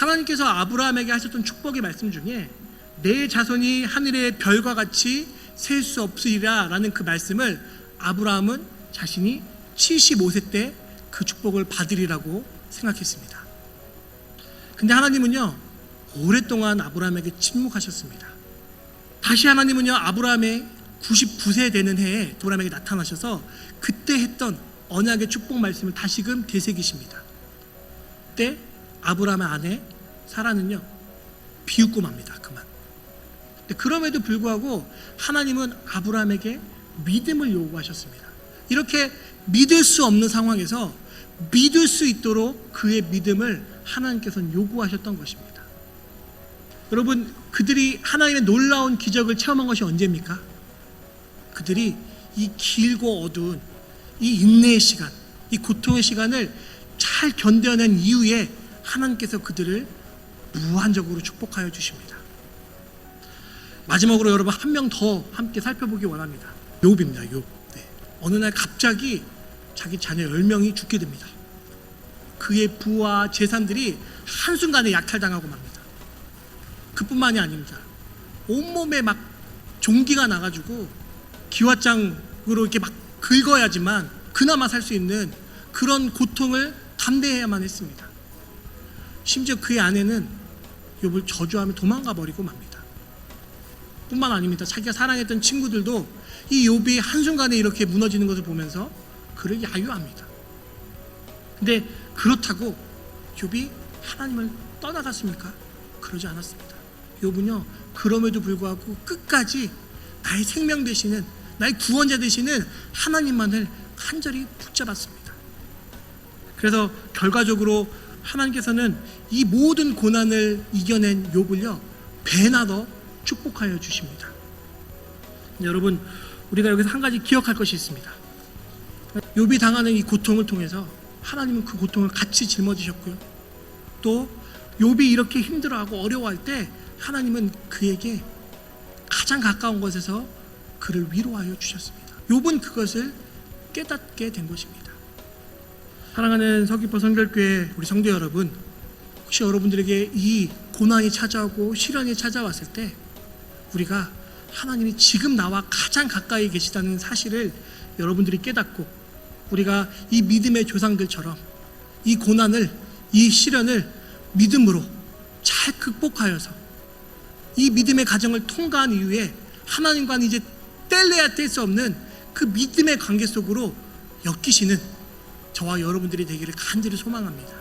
하나님께서 아브라함에게 하셨던 축복의 말씀 중에 내 자손이 하늘의 별과 같이 셀 수 없으리라라는 그 말씀을 아브라함은 자신이 75세 때 그 축복을 받으리라고 생각했습니다. 근데 하나님은요 오랫동안 아브라함에게 침묵하셨습니다. 다시 하나님은요 아브라함의 99세 되는 해에 아브라함에게 나타나셔서 그때 했던 언약의 축복 말씀을 다시금 되새기십니다. 그때 아브라함의 아내 사라는요 비웃고 맙니다. 그만. 그럼에도 불구하고 하나님은 아브라함에게 믿음을 요구하셨습니다. 이렇게 믿을 수 없는 상황에서 믿을 수 있도록 그의 믿음을 하나님께서는 요구하셨던 것입니다. 여러분, 그들이 하나님의 놀라운 기적을 체험한 것이 언제입니까? 그들이 이 길고 어두운 이 인내의 시간, 이 고통의 시간을 잘 견뎌낸 이후에 하나님께서 그들을 무한적으로 축복하여 주십니다. 마지막으로 여러분 한 명 더 함께 살펴보기 원합니다. 욥입니다. 욥. 네. 어느 날 갑자기 자기 자녀 10명이 죽게 됩니다. 그의 부와 재산들이 한순간에 약탈당하고 맙니다. 그뿐만이 아닙니다. 온몸에 막 종기가 나가지고 기왓장으로 이렇게 막 긁어야지만 그나마 살 수 있는 그런 고통을 감내해야만 했습니다. 심지어 그의 아내는 욥을 저주하며 도망가 버리고 맙니다. 뿐만 아닙니다. 자기가 사랑했던 친구들도 이 욥이 한순간에 이렇게 무너지는 것을 보면서 그를 야유합니다. 근데 그렇다고 욥이 하나님을 떠나갔습니까? 그러지 않았습니다. 욥은요 그럼에도 불구하고 끝까지 나의 생명 되시는 나의 구원자 되시는 하나님만을 간절히 붙잡았습니다. 그래서 결과적으로 하나님께서는 이 모든 고난을 이겨낸 욥을요 배나 더 축복하여 주십니다. 여러분 우리가 여기서 한 가지 기억할 것이 있습니다. 욥이 당하는 이 고통을 통해서 하나님은 그 고통을 같이 짊어지셨고요. 또 욥이 이렇게 힘들어하고 어려워할 때 하나님은 그에게 가장 가까운 곳에서 그를 위로하여 주셨습니다. 욥은 그것을 깨닫게 된 것입니다. 사랑하는 서귀포 성결교회 우리 성도 여러분, 혹시 여러분들에게 이 고난이 찾아오고 시련이 찾아왔을 때 우리가 하나님이 지금 나와 가장 가까이 계시다는 사실을 여러분들이 깨닫고 우리가 이 믿음의 조상들처럼 이 고난을 이 시련을 믿음으로 잘 극복하여서 이 믿음의 과정을 통과한 이후에 하나님과는 이제 뗄래야 뗄 수 없는 그 믿음의 관계 속으로 엮이시는 저와 여러분들이 되기를 간절히 소망합니다.